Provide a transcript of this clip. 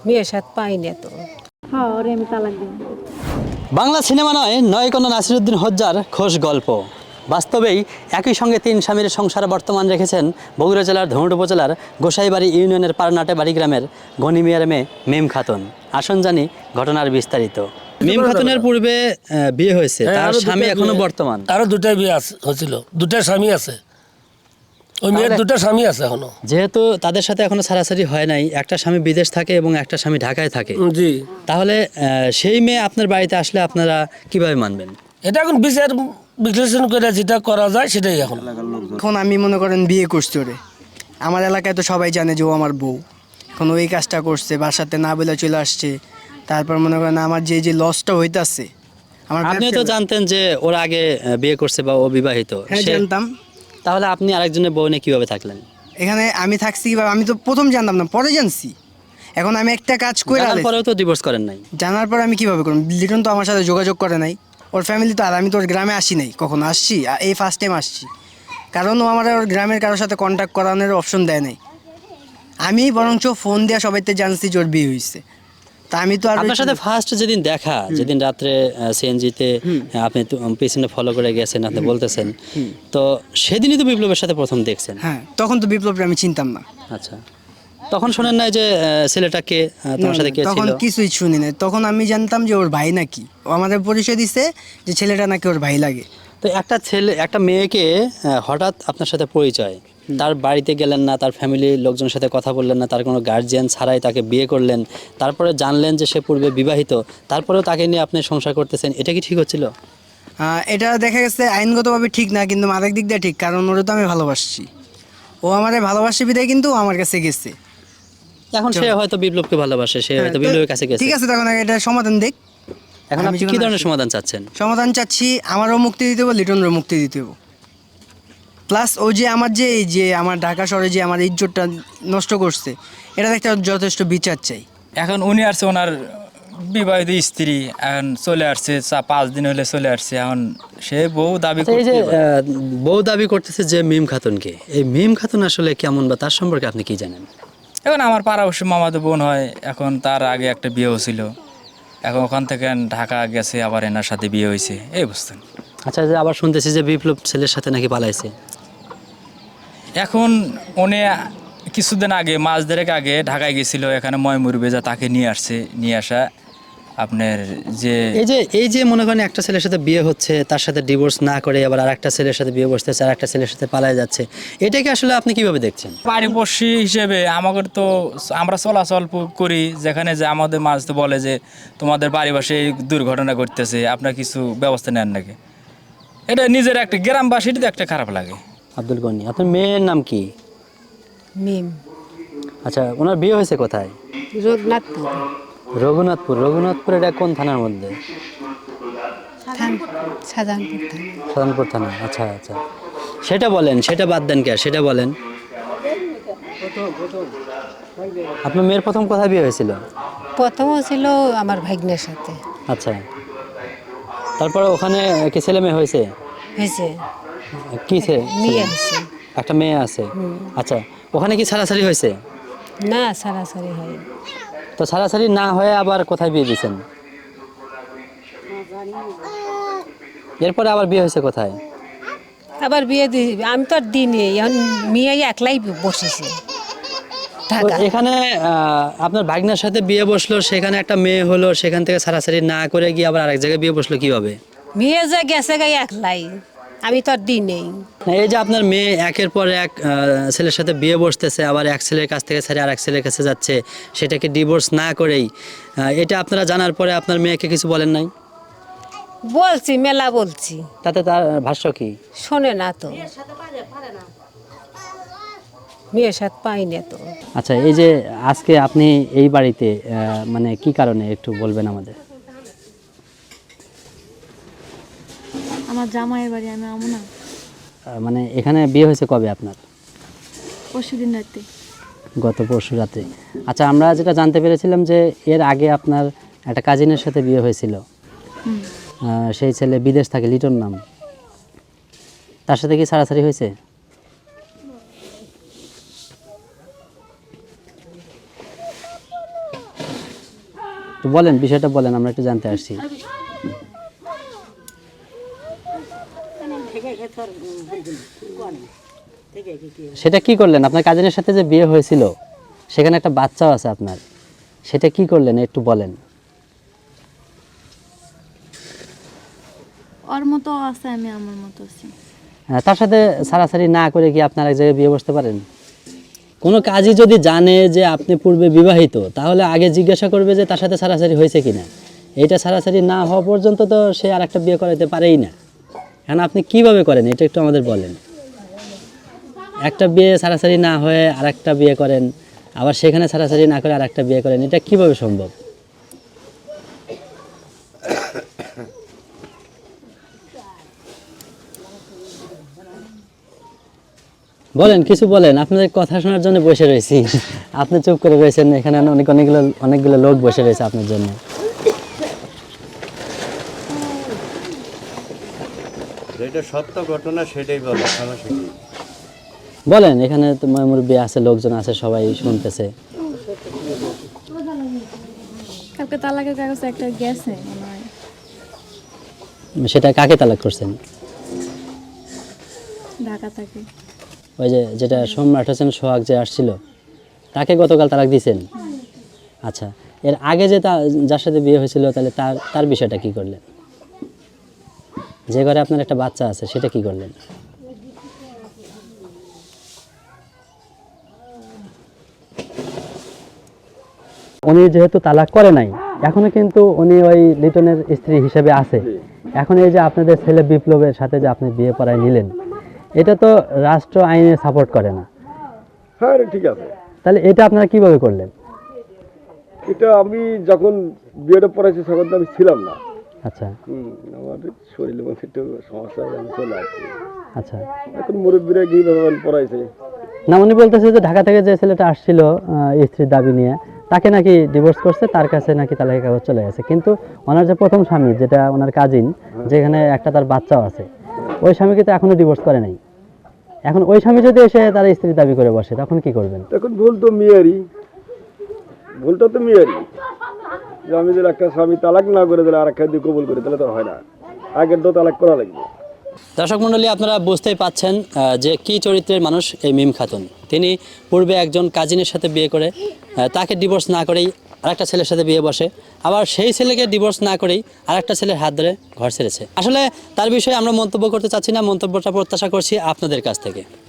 মেয়ের সাথে পাই না তো। হ্যাঁ ওরে আমি তালাক দিই। বাংলা সিনেমা নয় নয় কোনো নাসিরুদ্দিন হজ্জার খোশ গল্প। বাস্তবেই একই সঙ্গে তিন স্বামীর সংসার বর্তমান রেখেছেন বগুড়া জেলার ধনুট উপজেলার গোসাইবাড়ি ইউনিয়নের পারনাটে বাড়ি গ্রামের গনি মিয়ার মেয়ে মেম খাতুন। আসন জানি ঘটনার বিস্তারিত। মেম খাতুনের পূর্বে আহ, বিয়ে হয়েছে হ্যাঁ, তার স্বামী এখনও বর্তমান। আরও দুটাই বিয়ে আছে হয়েছিল। দুটা স্বামী আছে। ওই মেয়ের দুটা স্বামী আছে এখনও। যেহেতু তাদের সাথে এখনও ছাড়াছাড়ি হয় নাই একটা স্বামী বিদেশ থাকে এবং একটা স্বামী ঢাকায় থাকে। জি। তাহলে সেই মেয়ে আপনার বাড়িতে আসলে আপনারা কীভাবে মানবেন? এটা এখন বিচার বিশ্লেষণ করে যেটা করা যায় সেটাই এখন। এখন আমি মনে করেন বিয়ে করছি ওরে। আমার এলাকায় তো সবাই জানে যে ও আমার বউ। এখন ওই কাজটা করছে বাসাতে না বলে চলে আসছে। তারপর মনে করেন আমার যে যে লসটা হইতাছে আমার আপনি তো জানতেন যে ওর আগে বিয়ে করছে বা ও বিবাহিত। হ্যাঁ জানতাম। তাহলে আপনি আরেকজনের বউ নিয়ে কীভাবে থাকলেন? এখানে আমি থাকছি কীভাবে? আমি তো প্রথম জানতাম না পরে জানছি। এখন আমি একটা কাজ করে জানার পরেও তো ডিভোর্স করেন নাই। জানার পর আমি কীভাবে করব? লিটন তো আমার সাথে যোগাযোগ করে নাই। ওর ফ্যামিলি তো আর আমি তো ওর গ্রামে আসি নাই কখন আসছি এই ফার্স্ট টাইম আসছি। কারণ ও আমার ওর গ্রামের কারোর সাথে কন্ট্যাক্ট করানোর অপশন দেয় নাই। আমি বরঞ্চ ফোন দেওয়া সবাইতে জানছি যে ওর বিয়ে হয়েছে তা আমি তো আপনার সাথে ফার্স্ট যেদিন দেখা যেদিন রাত্রে সিএনজিতে আপনি পেছনে ফলো করে গেছেন আপনি বলতেছেন। তো সেদিনই তো বিপ্লবের সাথে প্রথম দেখছেন। হ্যাঁ তখন তো বিপ্লবটা আমি চিনতাম না। আচ্ছা। তখন শোনেন নাই যে আহ, ছেলেটা তোমার সাথে কে তখন কিছুই শুনি না তখন আমি জানতাম যে ওর ভাই নাকি। ও আমাদের পরিচয় দিছে যে ছেলেটা নাকি ওর ভাই লাগে। তো একটা ছেলে একটা মেয়েকে হঠাৎ আপনার সাথে পরিচয়। তার বাড়িতে গেলেন না তার ফ্যামিলির লোকজনের সাথে কথা বললেন না তার কোনো গার্জিয়ান ছাড়াই তাকে বিয়ে করলেন। তারপরে জানলেন যে সে পূর্বে বিবাহিত। তারপরেও তাকে নিয়ে আপনি সংসার করতেছেন এটা কি ঠিক হচ্ছিল? এটা দেখা গেছে আইনগতভাবে ঠিক না কিন্তু আরেক দিক দিয়ে ঠিক কারণ ওরে তো আমি ভালোবাসছি। ও আমারে ভালোবাসি বিদায় কিন্তু আমার কাছে গেছে। এখন সে হয়তো বিপ্লবকে ভালোবাসে সে হয়তো হ্যাঁ, বিপ্লবের কাছে গেছে। ঠিক আছে তখন এটা সমাধান দেখ। এখন আপনি কি ধরনের সমাধান চাচ্ছেন? সমাধান চাচ্ছি আমারও মুক্তি দিতে হবে লিটনেরও মুক্তি দিতে হবে প্লাস ও যে আমার যে এই যে আমার ঢাকা শহরে যে আমার ইজ্জতটা নষ্ট করছে এটা একটা যথেষ্ট বিচার চাই। এখন উনি আসছে ওনার বিবাহিত স্ত্রী এখন চলে আসছে পাঁচ দিন হলে চলে আসছে এখন সে বউ দাবি আচ্ছা, আহ, বউ দাবি করতেছে যে মিম খাতুনকে। এই মিম খাতুন আসলে কেমন বা তার সম্পর্কে আপনি কি জানেন? এখন আমার পাড়া অবশ্য মামাতো বোন হয় এখন তার আগে একটা বিয়ে হয়েছিল। এখন ওখান থেকে ঢাকা গেছে আবার এনার সাথে বিয়ে হয়েছে এই বুঝতেন আচ্ছা যে আবার শুনতেছি যে বিপ্লব ছেলের সাথে নাকি পালাইছে। এখন উনি কিছুদিন আগে মাস দেড়েক আগে ঢাকায় গেছিল এখানে ময়মুর বেজা তাকে নিয়ে আসছে নিয়ে আসা আপনার যে এই যে এই যে মনে করেন একটা ছেলের সাথে বিয়ে হচ্ছে তার সাথে ডিভোর্স না করে আবার আরেকটা ছেলের সাথে বিয়ে বসতেছে আর একটা ছেলের সাথে পালায় যাচ্ছে এটাকে আসলে আপনি কীভাবে দেখছেন? পারিপর্শী হিসেবে আমাদের তো আমরা চলাচল করি যেখানে যে আমাদের মাঝ তো বলে যে তোমাদের বাড়ি পাশে এই দুর্ঘটনা ঘটতেছে আপনার কিছু ব্যবস্থা নেন নাকি? এটা নিজের একটা গ্রামবাসীর তো একটা খারাপ লাগে। আব্দুল গনি। আপনার মেয়ের নাম কি? মিম। আচ্ছা ওনার বিয়ে হয়েছে কোথায়? রঘুনাথপুর। রঘুনাথপুর। রঘুনাথপুর এটা কোন থানার মধ্যে? সাধারণপুর থানা। আচ্ছা আচ্ছা। সেটা বলেন সেটা বাদ দেন কে সেটা বলেন। আপনার মেয়ের প্রথম কোথায় বিয়ে হয়েছিল? প্রথম ছিল আমার ভাগ্নের সাথে। আচ্ছা। তারপরে ওখানে কি ছেলে মেয়ে হয়েছে? হয়েছে। কি ছে- মেয়ে ছেলে? একটা মেয়ে আছে? আচ্ছা ওখানে কি ছাড়াছাড়ি হয়েছে? না সারাসারি হয় তো ছাড়াছাড়ি না হয়ে আবার কোথায় বিয়ে দিয়েছেন? এরপরে আবার বিয়ে হয়েছে কোথায়? আবার বিয়ে দি আমি তো আর দিইনি এখন মেয়ে একলাই বসেছে। এখানে আপনার ভাগ্নের সাথে বিয়ে বসল সেখানে একটা মেয়ে হলো সেখান থেকে ছাড়াছাড়ি না করে গিয়ে আবার আরেক জায়গায় বিয়ে বসল কীভাবে? মেয়ে যে গেছে গাই একলাই। আমি তো আর দিই নেই। এই যে আপনার মেয়ে একের পর এক ছেলের সাথে বিয়ে বসতেছে আবার এক ছেলের কাছ থেকে ছেড়ে এক ছেলের কাছে যাচ্ছে সেটাকে ডিভোর্স না করেই এটা আপনারা জানার পরে আপনার মেয়েকে কিছু বলেন নাই? বলছি মেলা বলছি। তাতে তার ভাষ্য কি? শোনে না তো। মেয়ের সাথে পাই না তো। আচ্ছা এই যে আজকে আপনি এই বাড়িতে মানে কি কারণে একটু বলবেন আমাদের? আমার জামাইয়ের বাড়ি আমি আমো না। মানে এখানে বিয়ে হয়েছে কবে আপনার? পরশু দিন রাতে। গত পরশু রাতে। আচ্ছা আমরা যেটা জানতে পেরেছিলাম যে এর আগে আপনার একটা কাজিনের সাথে বিয়ে হয়েছিল। সেই ছেলে বিদেশ থাকে লিটন নাম। তার সাথে কি ছাড়াছাড়ি হয়েছে? বলেন বিষয়টা বলেন আমরা একটু জানতে আসছি। সেটা কি করলেন? আপনার কাজিনের সাথে যে বিয়ে হয়েছিল সেখানে একটা বাচ্চাও আছে আপনার। সেটা কি করলেন? একটু বলেন। ওর মতো আছে আমি আমার মতো আছি। হ্যাঁ, তার সাথে সারাসারি না করে কি আপনার এক জায়গায় বিয়ে বসতে পারেন? কোনো কাজই যদি জানে যে আপনি পূর্বে বিবাহিত তাহলে আগে জিজ্ঞাসা করবে যে তার সাথে সারাসারি হয়েছে কিনা। এইটা সারাসারি না হওয়া পর্যন্ত তো সে আর একটা বিয়ে করাতে পারেই না। এখন আপনি কীভাবে করেন? এটা একটু আমাদের বলেন। একটা বিয়ে সারাসারি না হয়ে আর একটা বিয়ে করেন, আবার সেখানে সারাসারি না করে আর একটা বিয়ে করেন, এটা কীভাবে সম্ভব? বলেন, কিছু বলেন, আপনাদের কথা শোনার জন্য বসে রয়েছি। আপনি চুপ করে রয়েছেন, এখানে অনেক, অনেকগুলো অনেকগুলো লোক বসে রয়েছে আপনার জন্য। যেটা সত্য ঘটনা সেটাই বলো সমস্যা কি? বলেন এখানে তো মুরব্বী আছে লোকজন আছে সবাই শুনতেছে। কালকে তালাকের কাগজ একটা গেছে সেটা কাকে তালাক করছেন? ঢাকা থেকে। ওই যে যেটা সম্রাট হোসেন সোহাগ যে আসছিল তাকে গতকাল তালাক দিয়েছেন? আচ্ছা এর আগে যে তা যার সাথে বিয়ে হয়েছিল তাহলে তার তার বিষয়টা কি করলেন? যে ঘরে আপনার একটা বাচ্চা আছে সেটা কি করলেন? উনি যেহেতু তালাক করে নাই এখনও কিন্তু উনি ওই লিটনের স্ত্রী হিসেবে আছে। এখন এই যে আপনাদের ছেলে বিপ্লবের সাথে যে আপনি বিয়ে পড়ায় নিলেন এটা তো রাষ্ট্র আইনে সাপোর্ট করে না। হ্যাঁ ঠিক আছে। তাহলে এটা আপনারা কীভাবে করলেন? এটা আমি যখন বিয়েটা পড়াইছি তখন তো আমি ছিলাম না। আচ্ছা। আমার মধ্যে একটু সমস্যা আমি চলে আসছি। আচ্ছা। এখন মুরব্বীরা পড়াইছে? না উনি বলতেছে যে ঢাকা থেকে যে ছেলেটা আসছিল স্ত্রীর দাবি নিয়ে তাকে নাকি ডিভোর্স করছে তার কাছে নাকি তালাকের কাগজ চলে গেছে। কিন্তু ওনার যে প্রথম স্বামী যেটা ওনার কাজিন যেখানে একটা তার বাচ্চাও আছে ওই স্বামীকে তো এখনও ডিভোর্স করে নাই। এখন ওই স্বামী যদি এসে তার স্ত্রীর দাবি করে বসে তখন কি করবেন? তখন ভুল তো মেয়েরই। ভুলটা তো মেয়েরই। যদি একটা স্বামী তালাক না করে দিলে আর একটা দিয়ে কবুল তাহলে তো হয় না। তো তালাক করা লাগবে। দর্শক মণ্ডলী, আপনারা বুঝতেই পাচ্ছেন যে কি চরিত্রের মানুষ এই মিম খাতুন। তিনি পূর্বে একজন কাজিনের সাথে বিয়ে করে তাকে ডিভোর্স না করেই আরেকটা ছেলের সাথে বিয়ে বসে, আবার সেই ছেলেকে ডিভোর্স না করেই আরেকটা ছেলের হাত ধরে ঘর ছেড়েছে। আসলে তার বিষয়ে আমরা মন্তব্য করতে চাচ্ছি না, মন্তব্যটা প্রত্যাশা করছি আপনাদের কাছ থেকে।